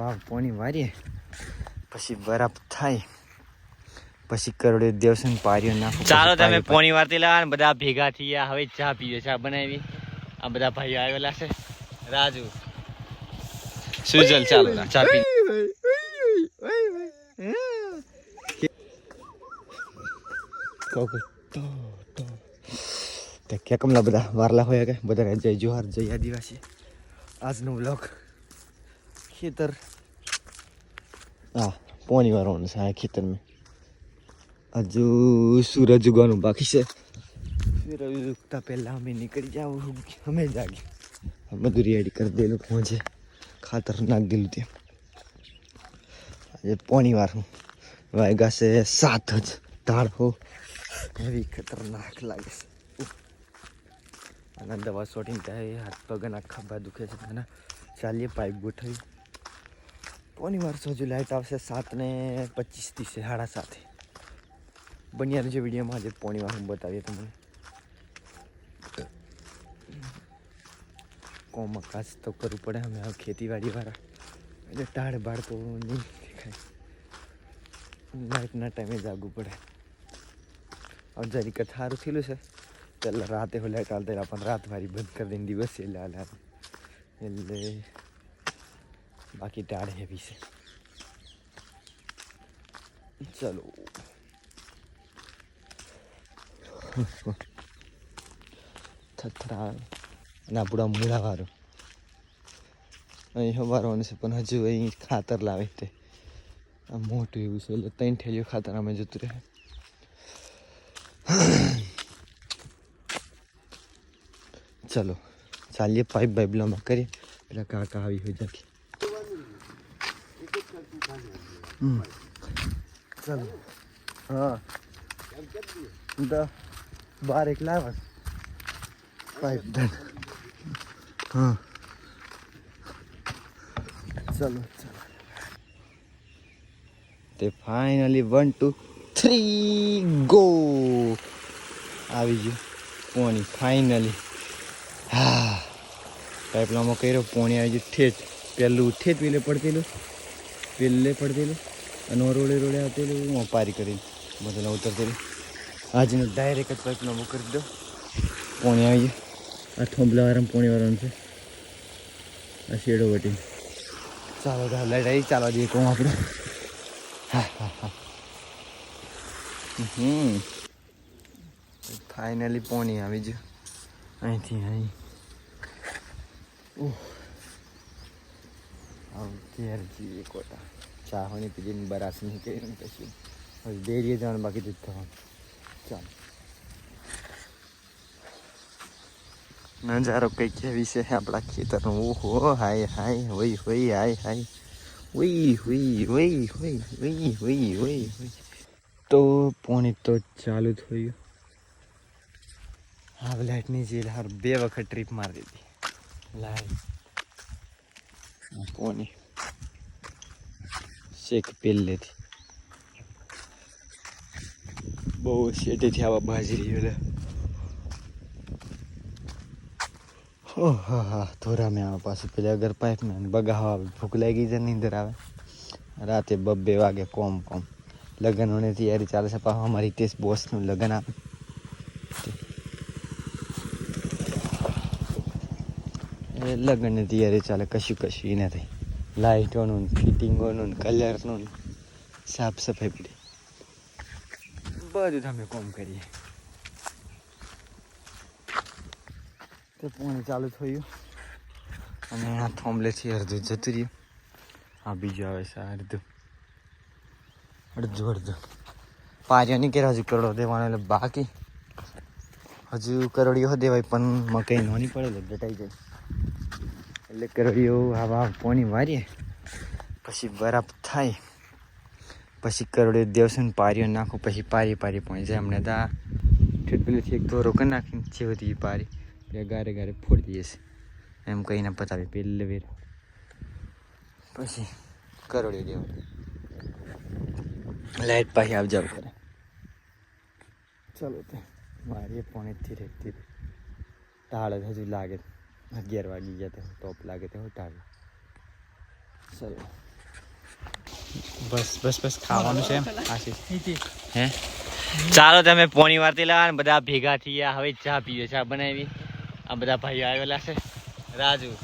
વાવ પોણી વારીએ પછી બરફ થાય પછી કરોડે દેવસન પાર્યો નાખો ચાલો તમે પોણી વારતી લેવા બધા ભેગા થયા હવે ચા પીએ ચા બનાવી. આ બધા ભાઈઓ આવેલા છે. રાજુ. સુજલ ચાલો ચા પી. તે કે કમલા બધા વારલા હોય કે? બધા જય જોહાર જય આદિવાસી. આજનો બ્લોગ ખેતર હા પોણી વાળવાનું છે આ ખેતરમાં. હજુ સૂરજ ઉગવાનું બાકી છે. સૂરજ ઉગતા પહેલાં અમે નીકળી જાવ અમે જાગી બધું રેડી કરી દેલું પહોંચે ખાતર નાખ દેલું ત્યાં આજે પોણી વાર વાગ્યા છે સાત જ હો એવી ખતરનાક લાગે છે. અને દવા સોટીને ત્યાં હાથ પગના ખભા દુખે છે. ઘણા ચાલીએ પાઇપ ગોઠવી પોણી વાર હજુ લાઈટ આવશે? સાત ને પચીસ ત્રીસે સાડા સાતે. બન્યા રહેજો વિડીયોમાં. આજે પોણી વાર હું બતાવીએ તમને. કોમાં કાચ તો કરવું પડે. અમે આ ખેતીવાડી વાળા એટલે ટાળ બાળ તો નહીં દેખાય. લાઇટના ટાઈમે જાગવું પડે. હવે જરી કથા સારું થયેલું છે. પહેલાં રાતે હું લાઇટ આવતા પણ રાત મારી બંધ કરી દઈને દિવસે. એટલે હાલ. એટલે બાકી ટાળ હેવી છે ચલો. થથરા અને આપણા મૂળાવાળું. અહીં હવારવાનું છે, પણ હજુ અહીં ખાતર લાવે તે. આ મોટું એવું છે, એટલે ત્રણ ઠેલીઓ ખાતર અમે જતું રહે. ચલો, ચાલીએ પાઇપ બાઇપ લાંબા કરીએ. પેલા કાકા આવી હોય જાકે હમ. ચલો હા તો બાર એક લાવવા પાઇપ ડન હા ચલો ચાલો તે finally one two three go આવી ગયું. પોણી ફાઇનલી હા. પાઇપલામાં કર્યો, પોણી આવી ગયું. ઠેઠ પહેલું ઠેઠ પેલે પડતેલું પેલે પડતેલું અને રોડે રોડે આવતી હું પારી કરી બધાને ઉતરતેલું. આજનો ડાયરેક્ટ જ બુક કરી દો પોણી આવી આ થોંભલા વાળા પોણી વાળાનું છે. આ શેડો વટી. ચાલો તો લાઈટ આવી ચાલવા દઈએ કહું આપણે? હા ફાઇનલી પોણી આવી ગયું. અહીંથી અહીં. ઓહ આવું ઘેર જઈએ કોટા ચા હોની પીજીને બરાસ નહીં કરી પછી હવે ડેરીએ જવાનું બાકી દૂધ થવાનું. ચાલો. નજારો કંઈક કેવી છે આપણા ખેતરનો. ઓહો, હાય હાય, હોય હોય, હાય હાય. હોય હોય હોય હોય હોય હોય હોય હોય. તો પોણી તો ચાલુ થયું હા લાઇટની જેલ હાર બે વખત ટ્રીપ મારી દીધી. લાઈટ. પોણી. શેક પેલેથી બહુ શેટેથી આવા બાજરી એટલે ઓહ, હા હા થોડા મેં આવે પાછું પેલા અગર પાઇપ ને બગાવા ભૂખ લાગી જાય નીંદર આવે. રાતે બબ્બે વાગે કોમ કોમ. લગ્નોની તૈયારી ચાલે છે, પાછું અમારી ટેસ્ટ બોસનું લગ્ન આવે. લગ્નની તૈયારી ચાલે, કશું કશું નથી. લાઇટોનું ફિટિંગોનું કલરનું સાફ સફાઈ પડી. બધું તમે કોમ કરીએ. તે પાણી ચાલુ થયું. અને આ થોંભલેથી અડધું જતું રહ્યું આ બીજું આવે છે અડધું. અડધું અડધું. પાર્યાની કે હજુ કરડો દેવાનો એટલે બાકી. હજુ કરોડીઓ દેવાય, પણ મકાઈ નોની પડે એટલે ડટાઈ જાય. એટલે કરડીઓ આવા પોણી મારીએ. પછી બરફ થાય. પછી કરોડીઓ દેવસન પારીઓ નાખું પછી પારી પારી પોણી જાય. હમણાં તા ઠેઠ એક ધોરો કરી નાખીને છેવતી પારી એટલે ગારે ગારે ફોડી દઈએ છે. એમ કહીને પતાવી પેલે વેર. પછી કરોડીઓ દેવ. લાઈટ પાછી આવ જાવ કરે ચલો તે. મારી પોણેથી ધીરે ટાળ જ હજુ લાગે. અગિયાર વાગી ગયા તે ટોપ લાગે તો ટાળ. ચલો. બસ બસ બસ ખાવાનું છે એમ. આશીષ. હે? ચાલો તમે પોણી વારતી લાવા ને બધા ભેગા થયા હવે ચા પીવે ચા બનાવી. આ બધા ભાઈઓ આવેલા છે. રાજુ.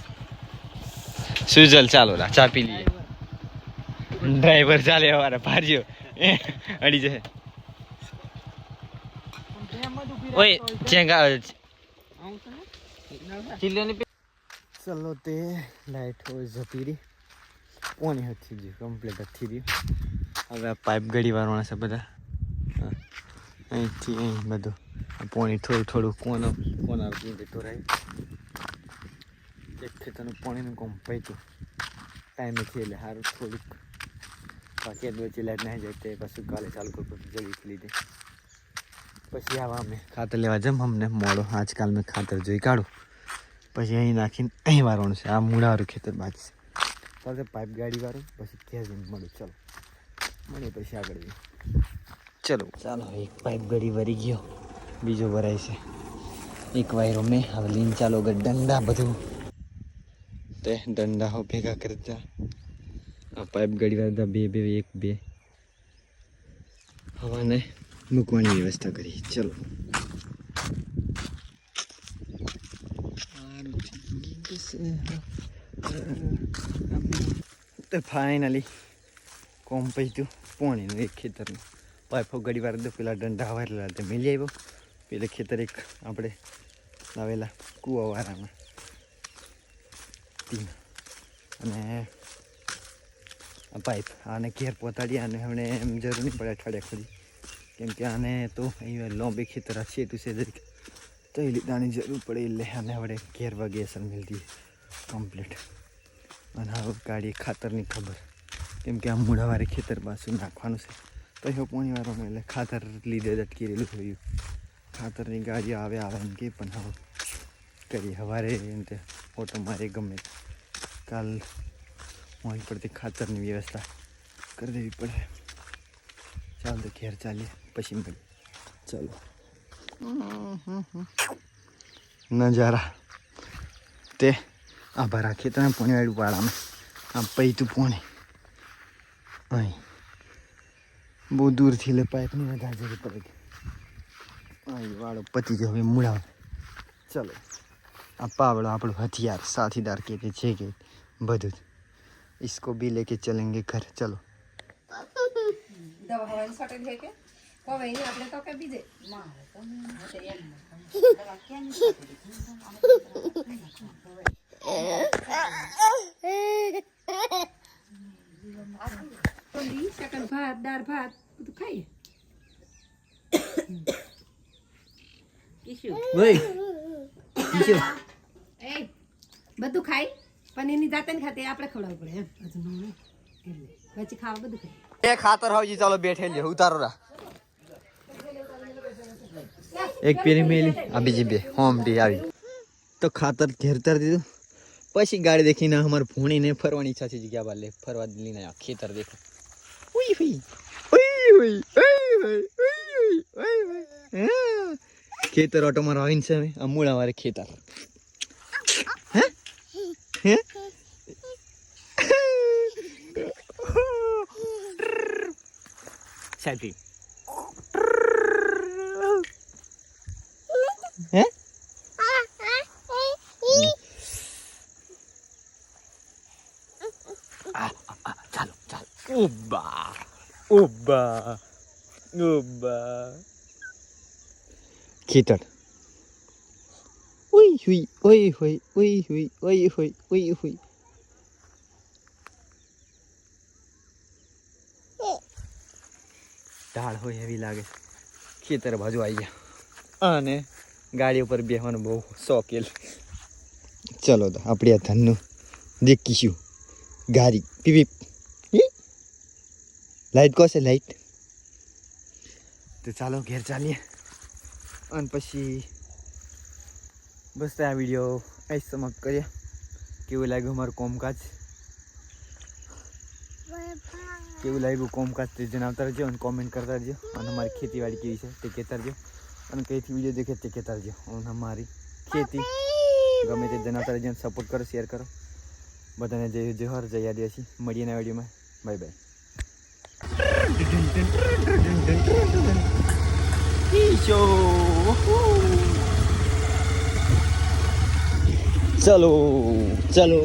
સુજલ ચાલો રા ચા પી લઈએ. ડ્રાઈવર ચાલે અમારા ભારીઓ. અડી જશે. ઓય ચેંગા ચલો તે લાઈટ હોય જતી રહી. પોણી હતી જ કમ્પ્લીટ હતી રહી હવે આ પાઇપ ગળી વારવાના છે બધા. અહીંથી અહીં બધું. પોણી થોડું થોડું કોનો કોના જતો રહી. એક ખેતરનું પાણીનું કોમ પૈતું ટાઈમે થી એટલે સારું થોડુંક. બાકી વચ્ચે લાઈટ નહીં જાય તે પછી કાલે ચાલુ કરું જલ્દી ખીલી પછી આવા અમે ખાતર લેવા જમ અમને મોડો. આજકાલ મેં ખાતર જોઈ કાઢું. પછી અહીં નાખીને અહીં વારવાનું છે. આ મૂળાવાળું ખેતર બાકી છે. ચાલશે, પાઇપ ગાડી વાળું, પછી ત્યાં જઈને મળું. ચલો. મળીએ પછી આગળ જઈએ. ચલો. ચાલો, એક પાઇપ ગાડી વરી ગયો. બીજો ભરાય છે. એક વાયરો મેં. હવે લીન ચાલો ગર દંડા બધું. તે દંડા હો ભેગા કરતા. આ પાઇપ ગાડી વાળા બે બે, એક, બે. હવાને મૂકવાની વ્યવસ્થા કરી. ચલો. તો ફાઇનલી કોમ પૈતું પોણીનું એક ખેતરનું પાઇપો ઘડી વાર દો. પેલા દંડા વારેલા તે મેલી આવ્યો પેલે ખેતર એક આપણે લાવેલા કૂવાવાળામાં અને આ પાઇપ આને ઘેર પહોંચાડી અને હમણે એમ જરૂર નહીં પડે અઠવાડિયા સુધી. કેમ કે આને તો અહીંયા લોંબે ખેતર છે તું છે જરીક. તો એ લીધાની જરૂર પડે એટલે અને આપણે ઘેર વાગે અસર મળતી કમ્પ્લીટ અને હવે ગાડી ખાતરની ખબર. કેમ કે આ મૂળાવાળી ખેતર પાછું નાખવાનું છે. તો પોણી વાર એટલે ખાતર લીધે જ અટકી રહેલું થયું. ખાતરની ગાડી આવે આવે એમ કે પણ હવે કરી સવારે એમ તે ઓટો મારે ગમે. કાલ મોઈ પડતી ખાતરની વ્યવસ્થા કરી દેવી પડે. ચાલ તો ઘેર ચાલીએ, પછી ચાલો. નજારા તે આ ભરા ખેતરના પોણી વાળું પાડામાં આમ પૈતું પોણી અહીં બહુ દૂરથી એટલે પાઇપની વધારે જરૂર પડે અહીં વાળો પતી ગયો હવે મૂળાવ ચલો આ પાવડો આપણું હથિયાર સાથીદાર કે તે છે કે બધું જ इसको भी लेके चलेंगे घर चलो દવા હવાની શોર્ટેજ છે કે હવે આપણે તો કે બીજે. સેકન્ડ ભાત દાળ ભાત બધું ખાઈએ બધું ખાઈ પણ એની જાતે ને ખાતે આપણે ખવડાવવું પડે એમ. પછી ખાવા બધું ખાઈ. એ ખાતર હોય ચાલો બેઠે લે ઉતારો રા. એક પેલી મેલી. આ બીજી બે. હોમ ટી આવી. તો ખાતર ઘેરતર દીધું. પછી ગાડી દેખીને અમારે ભૂણીને ફરવાની ઈચ્છા છે જગ્યા બાર ફરવા લઈને આવ્યા. ખેતર દેખો. ઉઈ ઉઈ ઉઈ ઉઈ ઉઈ ઉઈ ખેતર ઓટો મારો આવીને છે અમે આ અમારે ખેતર. હે? હે? સેટી હે? ચાલો ચાલો. ઉબા ઉબા ઉબા ખેતર ઉઈ હુઈ ઓઈ હુઈ ઉઈ હુઈ ઓઈ હુઈ ઉઈ હુઈ. ઢાળ હોય એવી લાગે. ખેતર બાજુ આવી ગયા. અને ગાડી ઉપર બેહવાનું બહુ શોખેલ ચલો તો આપણે આ ધનનું દેખીશું. ગાડી. પીપી લાઈટ કોશે લાઈટ. તો ચાલો ઘેર ચાલીએ. અને પછી બસ આ વીડિયો અહીં સમાપ્ત કરીએ. કેવું લાગ્યું અમારું કોમકાજ? કેવું લાગ્યું કોમકાજ તે જણાવતા રહેજો અને કોમેન્ટ કરતા રહેજો. અને અમારી ખેતીવાડી કેવી છે તે કહેતા રહેજો. અને કઈથી વીડિયો દેખે તે કહેતા રહેજો. અને અમારી ખેતી. ગમે તે જણાવતા રહેજો સપોર્ટ કરો શેર કરો. બધાને જય જોહર જય આદિવાસી. મળીએ ના વિડીયોમાં. બાય બાય ચલો ચલો.